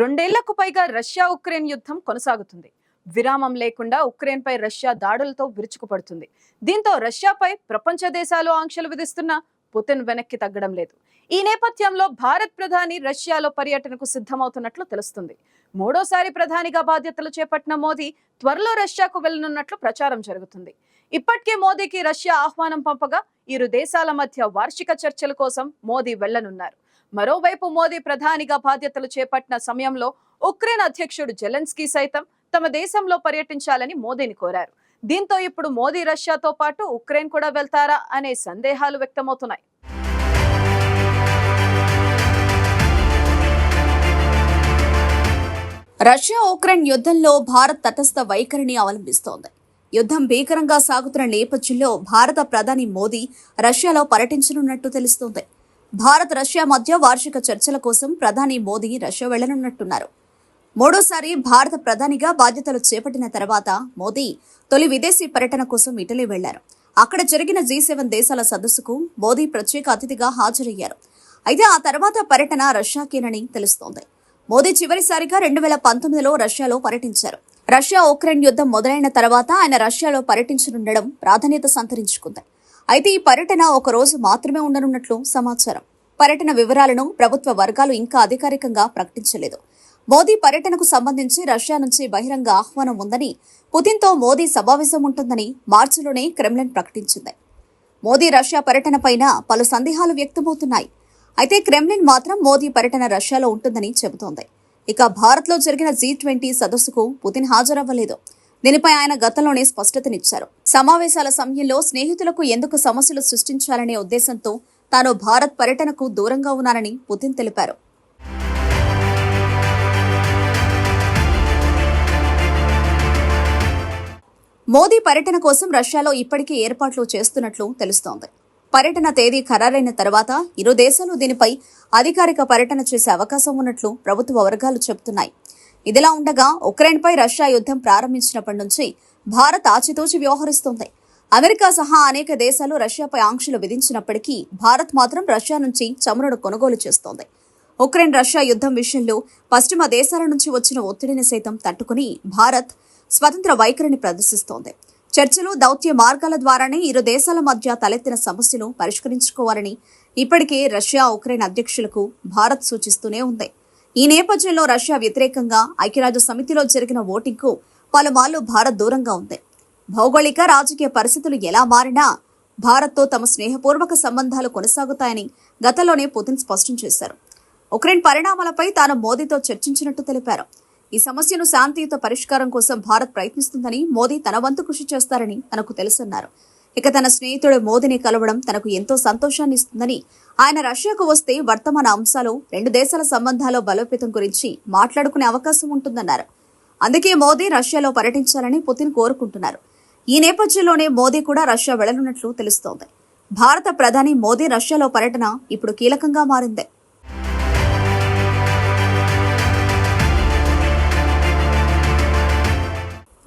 రెండేళ్ళకు పైగా Russia Ukraine యుద్ధం కొనసాగుతుంది. విరామం లేకుండా ఉక్రెయిన్పై రష్యా దాడులతో విరుచుకుపడుతుంది. దీంతో రష్యాపై ప్రపంచ దేశాలు ఆంక్షలు విధిస్తున్న పుతిన్ వెనక్కి తగ్గడం లేదు. ఈ నేపథ్యంలో భారత్ ప్రధాని రష్యాలో పర్యటనకు సిద్ధమవుతున్నట్లు తెలుస్తుంది. మూడోసారి ప్రధానిగా బాధ్యతలు చేపట్టిన మోదీ త్వరలో రష్యాకు వెళ్ళనున్నట్లు ప్రచారం జరుగుతుంది. ఇప్పటికే మోదీకి రష్యా ఆహ్వానం పంపగా ఇరు దేశాల మధ్య వార్షిక చర్చల కోసం మోదీ వెళ్ళనున్నారు మరోవైపు మోదీ ప్రధానిగా బాధ్యతలు చేపట్టిన సమయంలో ఉక్రెయిన్ అధ్యక్షుడు జెలెన్స్కీ సైతం తమ దేశంలో పర్యటించాలని మోదీని కోరారు. దీంతో ఇప్పుడు మోదీ రష్యాతో పాటు ఉక్రెయిన్ కూడా వెళ్తారా అనే సందేహాలు వ్యక్తమవుతున్నాయి. రష్యా ఉక్రెయిన్ యుద్ధంలో భారత్ తటస్థ వైఖరిని అవలంబిస్తోంది. యుద్ధం భీకరంగా సాగుతున్న నేపథ్యంలో భారత ప్రధాని మోదీ రష్యాలో పర్యటించనున్నట్టు తెలుస్తోంది. భారత్ రష్యా మధ్య వార్షిక చర్చల కోసం ప్రధాని మోదీ రష్యా వెళ్ళనున్నట్టున్నారు. మూడోసారి భారత ప్రధానిగా బాధ్యతలు చేపట్టిన తర్వాత మోదీ తొలి విదేశీ పర్యటన కోసం ఇటలీ వెళ్ళారు. అక్కడ జరిగిన జీ సెవెన్ దేశాల సదస్సుకు మోదీ ప్రత్యేక అతిథిగా హాజరయ్యారు. అయితే ఆ తర్వాత పర్యటన రష్యాకేనని తెలుస్తోంది. మోదీ చివరిసారిగా రెండు వేల పంతొమ్మిదిలో రష్యాలో పర్యటించారు. రష్యా ఉక్రెయిన్ యుద్ధం మొదలైన తర్వాత ఆయన రష్యాలో పర్యటించనుండడం ప్రాధాన్యత సంతరించుకుంది. అయితే ఈ పర్యటన ఒక రోజు మాత్రమే ఉండనున్నట్లు సమాచారం. పర్యటన వివరాలను ప్రభుత్వ వర్గాలు ఇంకా అధికారికంగా ప్రకటించలేదు. మోదీ పర్యటనకు సంబంధించి రష్యా నుంచి బహిరంగ ఆహ్వానం ఉందని పుతిన్తో మోదీ సమావేశం ఉంటుందని మార్చిలోనే క్రెమ్లిన్ ప్రకటించింది. మోదీ రష్యా పర్యటన పైన పలు సందేహాలు వ్యక్తమవుతున్నాయి. అయితే క్రెమ్లిన్ మాత్రం మోదీ పర్యటన రష్యాలో ఉంటుందని చెబుతోంది. ఇక భారత్లో జరిగిన జీ ట్వంటీ సదస్సుకు పుతిన్ హాజరవ్వలేదు. దీనిపై ఆయన గతంలోనే స్పష్టతనిచ్చారు. సమావేశాల సమయంలో స్నేహితులకు ఎందుకు సమస్యలు సృష్టించాలనే ఉద్దేశంతో తాను భారత్ పర్యటనకు దూరంగా ఉన్నానని పుతిన్ తెలిపారు. మోదీ పర్యటన కోసం రష్యాలో ఇప్పటికే ఏర్పాట్లు చేస్తున్నట్లు తెలుస్తోంది. పర్యటన తేదీ ఖరారైన తర్వాత ఇరు దేశాలు దీనిపై అధికారిక పర్యటన చేసే అవకాశం ఉన్నట్లు ప్రభుత్వ వర్గాలు చెబుతున్నాయి. ఇదిలా ఉండగా ఉక్రెయిన్పై రష్యా యుద్ధం ప్రారంభించినప్పటి నుంచి భారత్ ఆచితూచి వ్యవహరిస్తోంది. అమెరికా సహా అనేక దేశాలు రష్యాపై ఆంక్షలు విధించినప్పటికీ భారత్ మాత్రం రష్యా నుంచి చమురును కొనుగోలు చేస్తోంది. ఉక్రెయిన్ రష్యా యుద్ధం విషయంలో పశ్చిమ దేశాల నుంచి వచ్చిన ఒత్తిడిని సైతం తట్టుకుని భారత్ స్వతంత్ర వైఖరిని ప్రదర్శిస్తోంది. చర్చలు దౌత్య మార్గాల ద్వారానే ఇరు దేశాల మధ్య తలెత్తిన సమస్యను పరిష్కరించుకోవాలని ఇప్పటికే రష్యా ఉక్రెయిన్ అధ్యక్షులకు భారత్ సూచిస్తూనే ఉంది. ఈ నేపథ్యంలో రష్యా వ్యతిరేకంగా ఐక్యరాజ్య సమితిలో జరిగిన ఓటింగ్కు పలుమార్లు భారత్ దూరంగా ఉంది. భౌగోళిక రాజకీయ పరిస్థితులు ఎలా మారినా భారత్తో తమ స్నేహపూర్వక సంబంధాలు కొనసాగుతాయని గతంలోనే పుతిన్ స్పష్టం చేశారు. ఉక్రెయిన్ పరిణామాలపై తాను మోదీతో చర్చించినట్టు తెలిపారు. ఈ సమస్యను శాంతియుత పరిష్కారం కోసం భారత్ ప్రయత్నిస్తుందని మోదీ తన వంతు కృషి చేస్తారని తనకు తెలుసన్నారు. ఇక తన స్నేహితుడు మోదీని కలవడం తనకు ఎంతో సంతోషాన్ని ఇస్తుందని ఆయన రష్యాకు వస్తే వర్తమాన అంశాలు రెండు దేశాల సంబంధాలు బలోపేతం గురించి మాట్లాడుకునే అవకాశం ఉంటుందన్నారు. అందుకే మోదీ రష్యాలో పర్యటించాలని పుతిన్ కోరుకుంటున్నారు. ఈ నేపథ్యంలోనే మోదీ కూడా రష్యా వెళ్ళనున్నట్లు తెలుస్తోంది. భారత ప్రధాని మోదీ రష్యాలో పర్యటన ఇప్పుడు కీలకంగా మారింది.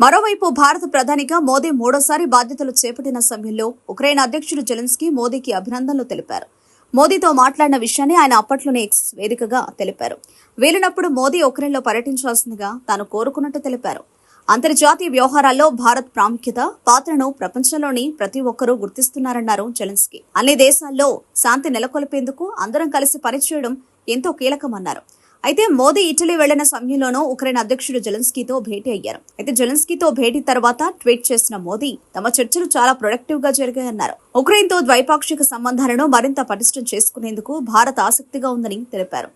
మరోవైపు భారత ప్రధానిగా మోదీ మూడోసారి బాధ్యతలు చేపట్టిన సమయంలో ఉక్రెయిన్ అధ్యక్షుడు జెలెన్స్కీ మోదీకి అభినందనలు తెలిపారు. మోదీతో మాట్లాడిన విషయాన్ని ఆయన అప్పట్లోనే ఎక్స్ వేదికగా తెలిపారు. వీలినప్పుడు మోదీ ఉక్రెయిన్లో పర్యటించాల్సిందిగా తాను కోరుకున్నట్టు తెలిపారు. అంతర్జాతీయ వ్యవహారాల్లో భారత్ ప్రాముఖ్యత పాత్రను ప్రపంచంలోని ప్రతి ఒక్కరూ గుర్తిస్తున్నారన్నారు జెలెన్స్కీ. అన్ని దేశాల్లో శాంతి నెలకొల్పేందుకు అందరం కలిసి పనిచేయడం ఎంతో కీలకమన్నారు. అయితే మోదీ ఇటలీ వెళ్ళిన సమయంలోనూ ఉక్రెయిన్ అధ్యక్షుడు జెలెన్స్కీతో భేటీ అయ్యారు. అయితే జెలెన్స్కీతో భేటీ తర్వాత ట్వీట్ చేసిన మోదీ తమ చర్చలు చాలా ప్రొడక్టివ్గా జరిగాయన్నారు. ఉక్రెయిన్తో ద్వైపాక్షిక సంబంధాలను మరింత పటిష్టం చేసుకునేందుకు భారత్ ఆసక్తిగా ఉందని తెలిపారు.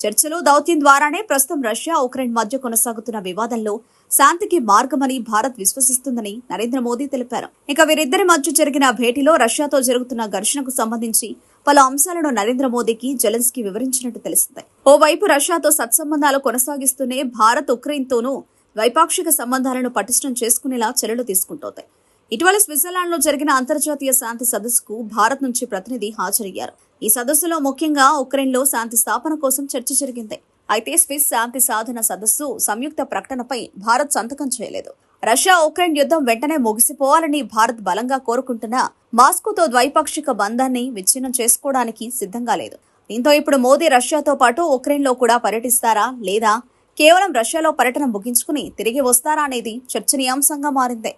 చర్చలు దౌత్యం ద్వారానే ప్రస్తుతం రష్యా ఉక్రెయిన్ మధ్య కొనసాగుతున్న వివాదంలో శాంతికి మార్గమని భారత్ విశ్వసిస్తుందని నరేంద్ర మోదీ తెలిపారు. ఇక వీరిద్దరి మధ్య జరిగిన భేటీలో రష్యాతో జరుగుతున్న ఘర్షణకు సంబంధించి పలు అంశాలను నరేంద్ర మోదీకి జెలెన్స్కీ వివరించినట్టు తెలిసింది. ఓవైపు రష్యాతో సత్సంబంధాలు కొనసాగిస్తూనే భారత్ ఉక్రెయిన్తోనూ ద్వైపాక్షిక సంబంధాలను పటిష్టం చేసుకునేలా చర్యలు తీసుకుంటోంది. ఇటీవల స్విట్జర్లాండ్లో జరిగిన అంతర్జాతీయ శాంతి సదస్సుకు భారత్ నుంచి ప్రతినిధి హాజరయ్యారు. ఈ సదస్సులో ముఖ్యంగా ఉక్రెయిన్లో శాంతి స్థాపన కోసం చర్చ జరిగింది. అయితే స్విస్ శాంతి సాధన సదస్సు సంయుక్త ప్రకటనపై భారత్ సంతకం చేయలేదు. రష్యా ఉక్రెయిన్ యుద్ధం వెంటనే ముగిసిపోవాలని భారత్ బలంగా కోరుకుంటున్నా మాస్కోతో ద్వైపాక్షిక బంధాన్ని విచ్ఛిన్నం చేసుకోవడానికి సిద్ధంగా లేదు. దీంతో ఇప్పుడు మోదీ రష్యాతో పాటు ఉక్రెయిన్లో కూడా పర్యటిస్తారా లేదా? కేవలం రష్యాలో పర్యటన ముగించుకుని తిరిగి వస్తారా అనేది చర్చనీయాంశంగా మారింది.